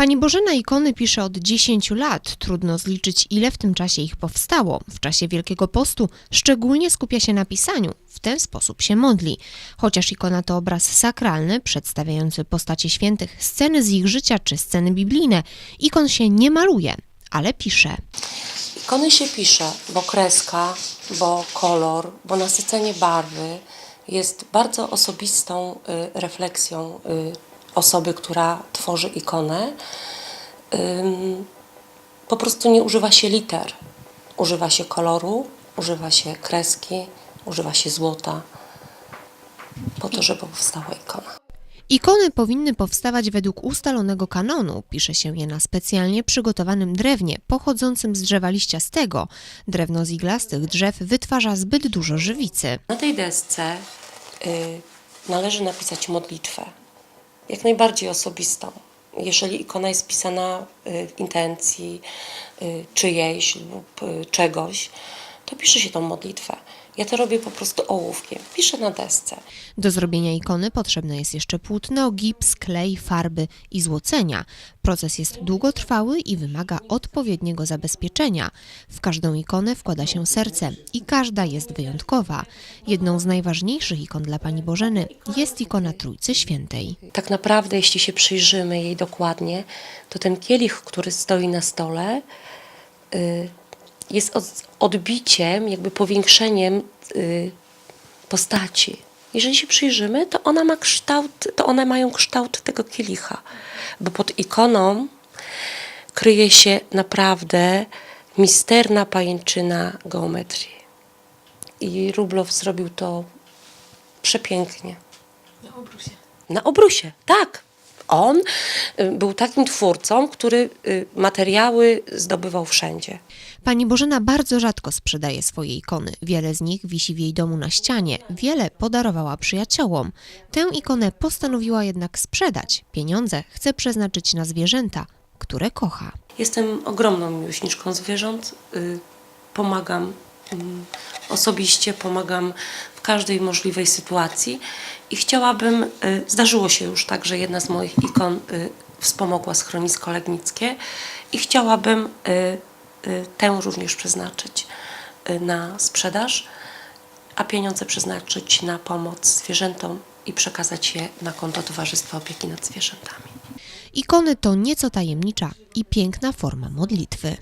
Pani Bożena ikony pisze od 10 lat. Trudno zliczyć, ile w tym czasie ich powstało. W czasie Wielkiego Postu szczególnie skupia się na pisaniu. W ten sposób się modli. Chociaż ikona to obraz sakralny, przedstawiający postacie świętych, sceny z ich życia czy sceny biblijne, ikon się nie maluje, ale pisze. Ikony się pisze, bo kreska, bo kolor, bo nasycenie barwy jest bardzo osobistą y, refleksją y, osoby, która tworzy ikonę. Po prostu nie używa się liter. Używa się koloru, używa się kreski, używa się złota po to, żeby powstała ikona. Ikony powinny powstawać według ustalonego kanonu. Pisze się je na specjalnie przygotowanym drewnie, pochodzącym z drzewa liściastego. Drewno z iglastych drzew wytwarza zbyt dużo żywicy. Na tej desce y, należy napisać modlitwę, jak najbardziej osobistą. Jeżeli ikona jest pisana y, w intencji y, czyjejś lub y, czegoś, to pisze się tą modlitwę. Ja to robię po prostu ołówkiem, piszę na desce. Do zrobienia ikony potrzebne jest jeszcze płótno, gips, klej, farby i złocenia. Proces jest długotrwały i wymaga odpowiedniego zabezpieczenia. W każdą ikonę wkłada się serce i każda jest wyjątkowa. Jedną z najważniejszych ikon dla Pani Bożeny jest ikona Trójcy Świętej. Tak naprawdę, jeśli się przyjrzymy jej dokładnie, to ten kielich, który stoi na stole, y, jest od- odbiciem, jakby powiększeniem y, postaci. Jeżeli się przyjrzymy, to ona ma kształt, to one mają kształt tego kielicha, bo pod ikoną kryje się naprawdę misterna pajęczyna geometrii. I Rublow zrobił to przepięknie. Na obrusie, tak. On y, był takim twórcą, który y, materiały zdobywał wszędzie. Pani Bożena bardzo rzadko sprzedaje swoje ikony. Wiele z nich wisi w jej domu na ścianie, wiele podarowała przyjaciołom. Tę ikonę postanowiła jednak sprzedać. Pieniądze chce przeznaczyć na zwierzęta, które kocha. Jestem ogromną miłośniczką zwierząt. y, Pomagam osobiście, pomagam w każdej możliwej sytuacji i chciałabym, y, zdarzyło się już tak, że jedna z moich ikon y, wspomogła schronisko legnickie i chciałabym y, tę również przeznaczyć na sprzedaż, a pieniądze przeznaczyć na pomoc zwierzętom i przekazać je na konto Towarzystwa Opieki nad Zwierzętami. Ikony to nieco tajemnicza i piękna forma modlitwy.